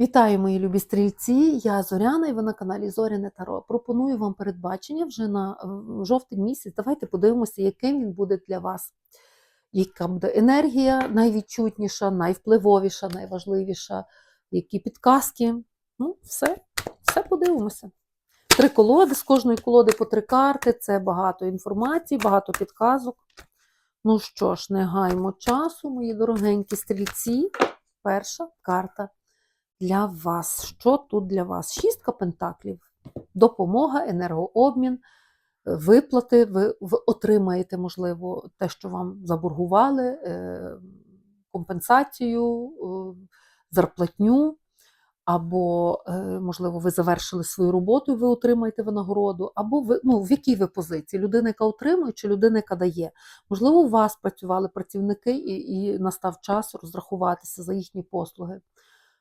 Вітаю, мої любі стрільці! Я Зоряна і ви на каналі Зоряне Таро. Пропоную вам передбачення вже на е, жовтий місяць. Давайте подивимося, яким він буде для вас. Яка буде енергія найвідчутніша, найвпливовіша, найважливіша, які підказки. Ну, все, все подивимося. Три колоди, з кожної колоди по три карти. Це багато інформації, багато підказок. Ну що ж, не гаймо часу, мої дорогенькі стрільці. Перша карта для вас. Що тут для вас? Шістка пентаклів. Допомога, енергообмін, виплати. Ви, ви отримаєте, можливо, те, що вам заборгували, е, компенсацію, е, зарплатню. Або, е, можливо, ви завершили свою роботу і ви отримаєте винагороду, або ви ну, в якій ви позиції? Людина, яка отримує, чи людина, яка дає. Можливо, у вас працювали працівники, і, і настав час розрахуватися за їхні послуги.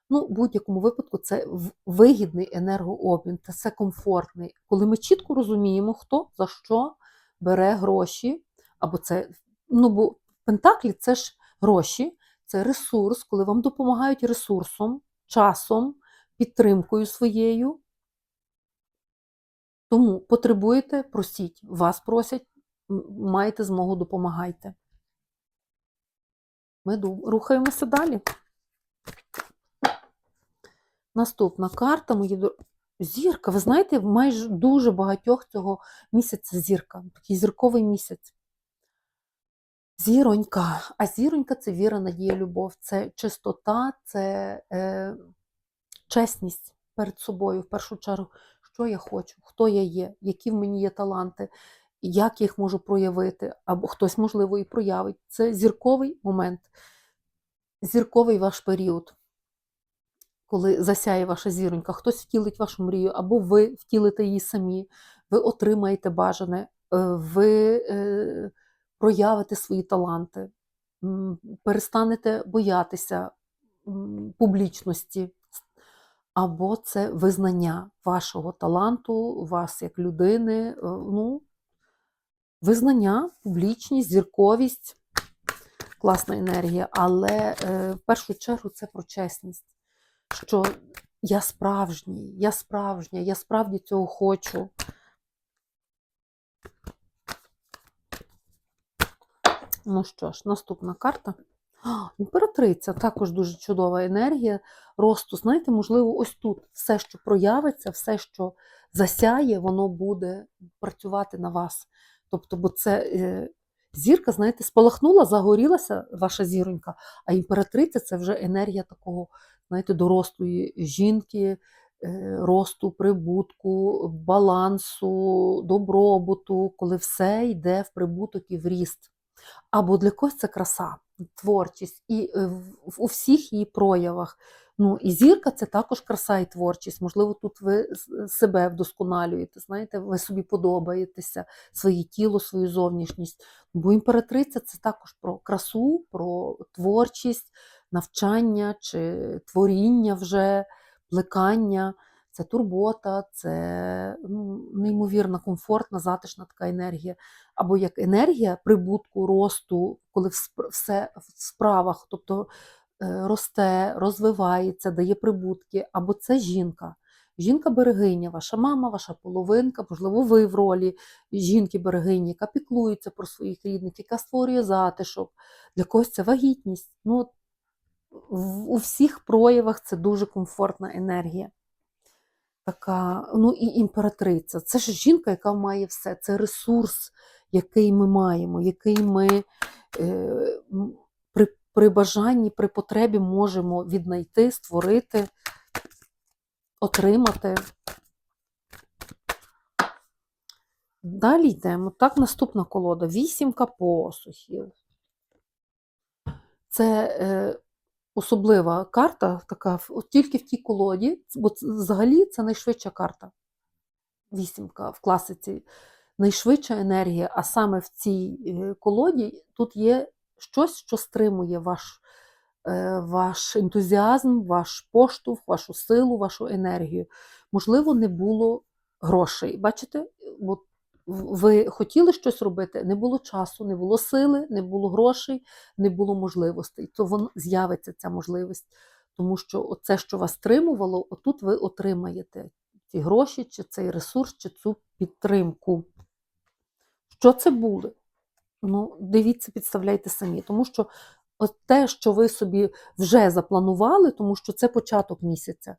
Ну, в будь-якому випадку це вигідний енергообмін, та це комфортний. Коли ми чітко розуміємо, хто за що бере гроші, або це, ну бо Пентаклі це ж гроші, це ресурс, коли вам допомагають ресурсом, часом, підтримкою своєю. Тому потребуєте, просіть, вас просять, маєте змогу, допомагайте. Ми рухаємося далі. Наступна карта, мої зірка. Ви знаєте, майже дуже багатьох цього місяця зірка, такий зірковий місяць. Зіронька. А зіронька це віра, надія, любов, це чистота, це е, чесність перед собою, в першу чергу, що я хочу, хто я є, які в мені є таланти, як я їх можу проявити, або хтось, можливо, і проявить. Це зірковий момент, зірковий ваш період коли засяє ваша зіронька, хтось втілить вашу мрію, або ви втілите її самі, ви отримаєте бажане, е, ви е, проявите свої таланти, перестанете боятися публічності. Або це визнання вашого таланту, вас як людини, е, ну, визнання, публічність, зірковість, класна енергія, але в першу чергу це про чесність що я справжній, я справжня, я справді цього хочу. Ну що ж, наступна карта. А, Імператриця також дуже чудова енергія росту. Знаєте, можливо, ось тут все, що проявиться, все, що засяє, воно буде працювати на вас. Тобто, бо це е, зірка, знаєте, спалахнула, загорілася ваша зіронька, а імператриця це вже енергія такого знаєте, дорослої жінки, е, росту, прибутку, балансу, добробуту, коли все йде в прибуток і в ріст. Або для когось це краса, творчість, і е, у всіх її проявах. Ну, і зірка це також краса і творчість. Можливо, тут ви себе вдосконалюєте, знаєте, ви собі подобаєтеся, своє тіло, свою зовнішність. Бо імператриця це також про красу, про творчість, навчання чи творіння вже, плекання, це турбота, це ну, неймовірна, комфортна, затишна така енергія. Або як енергія прибутку, росту, коли все в справах, тобто росте, розвивається, дає прибутки, або це жінка. Жінка-берегиня, ваша мама, ваша половинка, можливо, ви в ролі жінки-берегині, яка піклується про своїх рідних, яка створює затишок. Для когось це вагітність. Ну, у всіх проявах це дуже комфортна енергія. Така, ну і імператриця. Це ж жінка, яка має все. Це ресурс, який ми маємо, який ми е, при, бажанні, при потребі можемо віднайти, створити, отримати. Далі йдемо. Так, наступна колода. Вісімка посухів. Це е, особлива карта, така, тільки в тій колоді, бо взагалі це найшвидша карта. Вісімка в класиці. Найшвидша енергія, а саме в цій е, колоді тут є щось, що стримує ваш, е, ваш ентузіазм, ваш поштовх, вашу силу, вашу енергію. Можливо, не було грошей. Бачите, от ви хотіли щось робити, не було часу, не було сили, не було грошей, не було можливостей. То воно з'явиться ця можливість. Тому що це, що вас стримувало, отут ви отримаєте ці гроші, чи цей ресурс, чи цю підтримку. Що це буде? Ну, дивіться, підставляйте самі. Тому що от те, що ви собі вже запланували, тому що це початок місяця.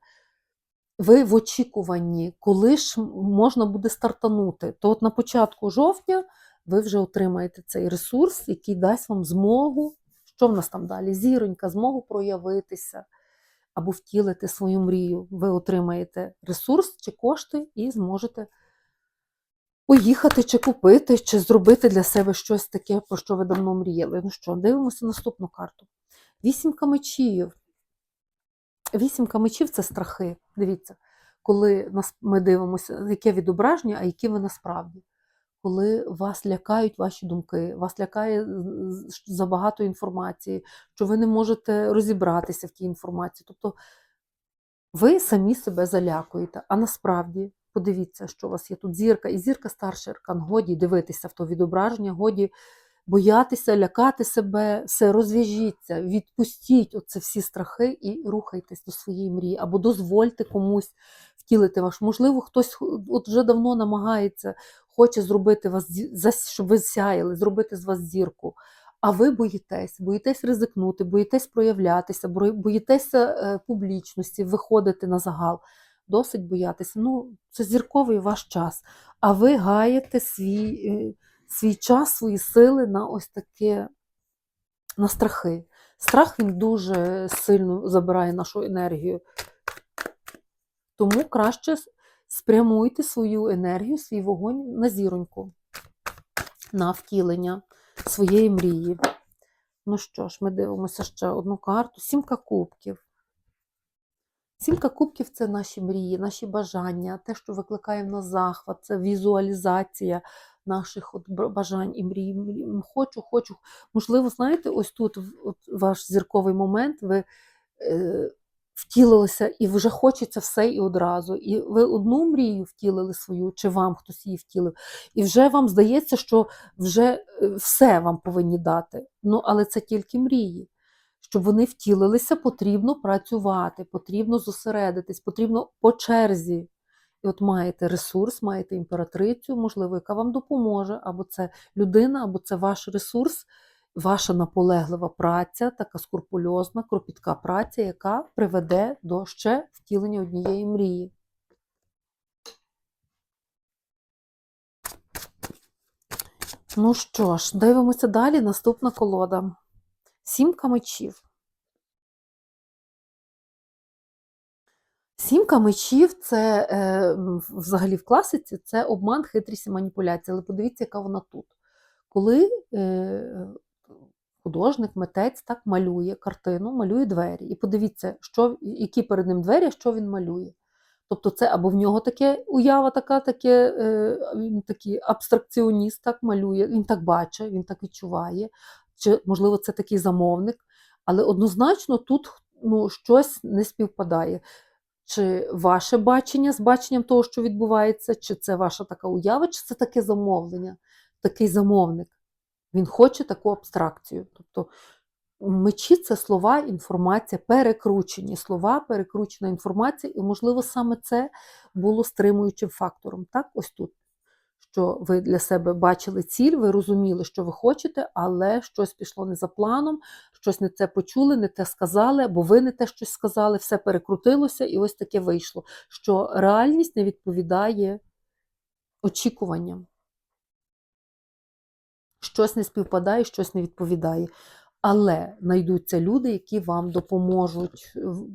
Ви в очікуванні, коли ж можна буде стартанути, то от на початку жовтня ви вже отримаєте цей ресурс, який дасть вам змогу. Що в нас там далі? Зіронька, змогу проявитися або втілити свою мрію. Ви отримаєте ресурс чи кошти і зможете поїхати, чи купити, чи зробити для себе щось таке, про що ви давно мріяли. Ну що, дивимося наступну карту. Вісімка мечів. Вісімка мечів це страхи. Дивіться, коли ми дивимося, яке відображення, а які ви насправді. Коли вас лякають ваші думки, вас лякає забагато інформації, що ви не можете розібратися в тій інформації. Тобто ви самі себе залякуєте. А насправді, подивіться, що у вас є тут зірка, і зірка старший аркан. Годі дивитися в то відображення, годі боятися, лякати себе, все, розв'яжіться, відпустіть оце всі страхи і рухайтесь до своєї мрії, або дозвольте комусь втілити ваш. Можливо, хтось от вже давно намагається, хоче зробити вас, щоб ви сяяли, зробити з вас зірку. А ви боїтесь, боїтесь ризикнути, боїтесь проявлятися, боїтеся е, публічності, виходити на загал. Досить боятися. Ну, це зірковий ваш час. А ви гаєте свій, е, свій час, свої сили на ось таке, на страхи. Страх він дуже сильно забирає нашу енергію. Тому краще спрямуйте свою енергію, свій вогонь на зіроньку, на втілення своєї мрії. Ну що ж, ми дивимося ще одну карту. Сімка кубків. Сімка кубків це наші мрії, наші бажання, те, що викликає в нас захват, це візуалізація наших от бажань і мрій. Хочу, хочу. Можливо, знаєте, ось тут от ваш зірковий момент, ви е, втілилися і вже хочеться все і одразу. І ви одну мрію втілили свою, чи вам хтось її втілив, і вже вам здається, що вже е, все вам повинні дати. Ну, але це тільки мрії. Щоб вони втілилися, потрібно працювати, потрібно зосередитись, потрібно по черзі. І от маєте ресурс, маєте імператрицю, можливо, яка вам допоможе, або це людина, або це ваш ресурс, ваша наполеглива праця, така скрупульозна, кропітка праця, яка приведе до ще втілення однієї мрії. Ну що ж, дивимося далі. Наступна колода. Сімка мечів. Сімка мечів це е, взагалі в класиці це обман, хитрість і маніпуляція. Але подивіться, яка вона тут. Коли е, художник, митець так малює картину, малює двері. І подивіться, що, які перед ним двері, що він малює. Тобто це або в нього таке уява, така, таке, е, він такий абстракціоніст так малює, він так бачить, він так відчуває. Чи, можливо, це такий замовник, але однозначно тут ну, щось не співпадає. Чи ваше бачення з баченням того, що відбувається, чи це ваша така уява, чи це таке замовлення, такий замовник. Він хоче таку абстракцію. Тобто мечі це слова, інформація, перекручені слова, перекручена інформація, і, можливо, саме це було стримуючим фактором. Так, ось тут. Що ви для себе бачили ціль, ви розуміли, що ви хочете, але щось пішло не за планом, щось не це почули, не те сказали, або ви не те щось сказали, все перекрутилося, і ось таке вийшло. Що реальність не відповідає очікуванням. Щось не співпадає, щось не відповідає. Але знайдуться люди, які вам допоможуть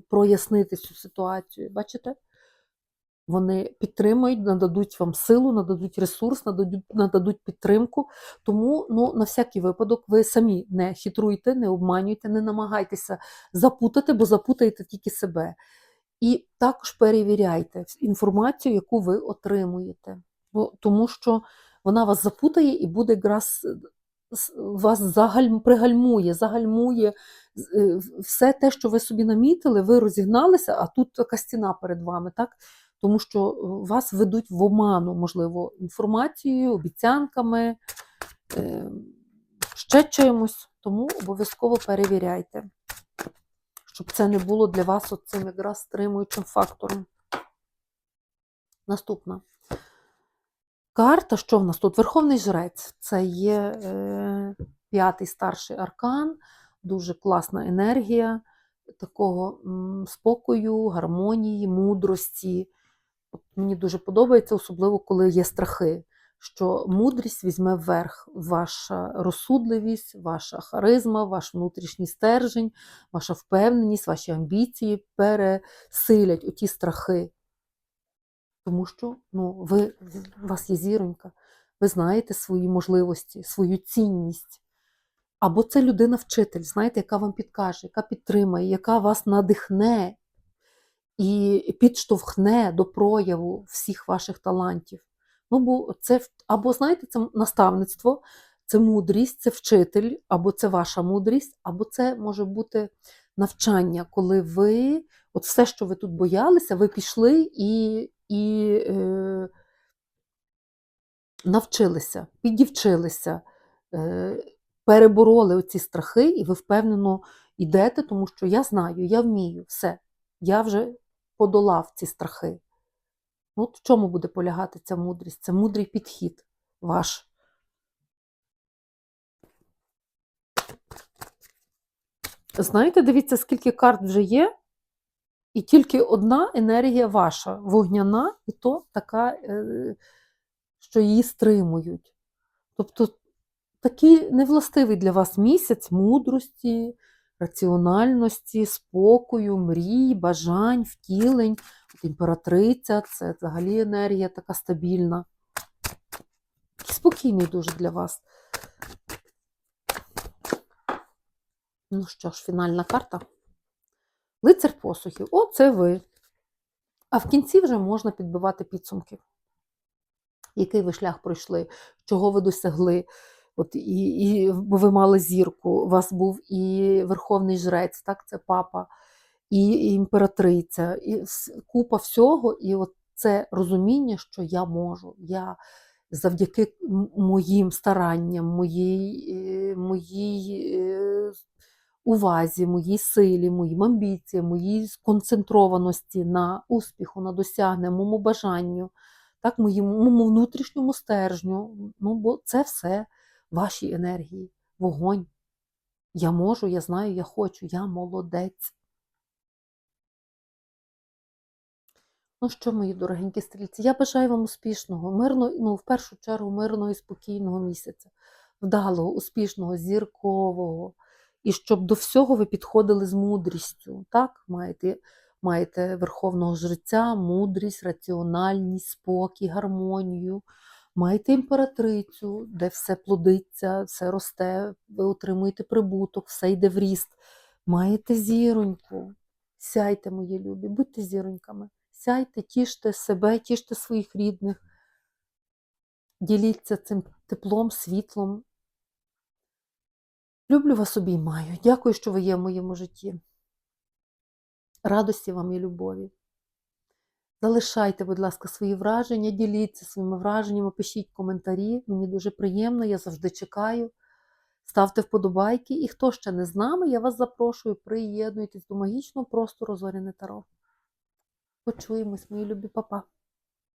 прояснити цю ситуацію. Бачите? Вони підтримують, нададуть вам силу, нададуть ресурс, нададуть, нададуть підтримку. Тому ну, на всякий випадок ви самі не хитруйте, не обманюйте, не намагайтеся запутати, бо запутаєте тільки себе. І також перевіряйте інформацію, яку ви отримуєте. Бо, тому що вона вас запутає і буде якраз вас загальм, пригальмує, загальмує е, все те, що ви собі намітили, ви розігналися, а тут така стіна перед вами. так? Тому що е, вас ведуть в оману, можливо, інформацією, обіцянками, е, ще чимось. Тому обов'язково перевіряйте. щоб це не було для вас цим якраз стримуючим фактором. Наступна. Карта, що в нас тут? Верховний жрець. Це є е, п'ятий старший аркан, дуже класна енергія такого м, спокою, гармонії, мудрості. От мені дуже подобається, особливо коли є страхи, що мудрість візьме вверх, ваша розсудливість, ваша харизма, ваш внутрішній стержень, ваша впевненість, ваші амбіції пересилять оті страхи. Тому що ну, ви, у вас є зіронька, ви знаєте свої можливості, свою цінність. Або це людина-вчитель, знаєте, яка вам підкаже, яка підтримає, яка вас надихне і підштовхне до прояву всіх ваших талантів. Ну, бо це, або, знаєте, це наставництво, це мудрість, це вчитель, або це ваша мудрість, або це може бути навчання, коли ви, от все, що ви тут боялися, ви пішли і, і е, навчилися, піддівчилися, е, перебороли оці страхи, і ви впевнено йдете, тому що я знаю, я вмію, все, я вже подолав ці страхи. От в чому буде полягати ця мудрість? Це мудрий підхід ваш. Знаєте, дивіться, скільки карт вже є, і тільки одна енергія ваша, вогняна, і то така, е, що її стримують. Тобто такий невластивий для вас місяць мудрості, раціональності, спокою, мрій, бажань, втілень. От імператриця це взагалі енергія така стабільна. Спокійний дуже для вас. Ну що ж, фінальна карта. Лицар посухів. О, це ви. А в кінці вже можна підбивати підсумки. Який ви шлях пройшли, чого ви досягли. От і, і ви мали зірку, у вас був і Верховний Жрець, так, це папа, і, імператриця, і купа всього. І от це розуміння, що я можу. Я завдяки моїм старанням, моїй, е, моїй е, увазі, моїй силі, моїм амбіціям, моїй сконцентрованості на успіху, на досягнення, моєму бажанню, так, моєму внутрішньому стержню. Ну, бо це все ваші енергії, вогонь. Я можу, я знаю, я хочу, я молодець. Ну що, мої дорогенькі стрільці, я бажаю вам успішного, мирного, ну, в першу чергу, мирного і спокійного місяця, вдалого, успішного, зіркового. І щоб до всього ви підходили з мудрістю. Так, маєте, маєте верховного жреця, мудрість, раціональність, спокій, гармонію. Маєте імператрицю, де все плодиться, все росте, ви отримуєте прибуток, все йде в ріст. Маєте зіроньку. Сяйте, мої любі, будьте зіроньками. Сяйте, тіште себе, тіште своїх рідних. Діліться цим теплом, світлом. Люблю вас обіймаю. Дякую, що ви є в моєму житті. Радості вам і любові. Залишайте, будь ласка, свої враження, діліться своїми враженнями, пишіть коментарі. Мені дуже приємно, я завжди чекаю. Ставте вподобайки. І хто ще не з нами, я вас запрошую, приєднуйтесь до магічного простору Зоряне Таро. Почуємось, мої любі папа.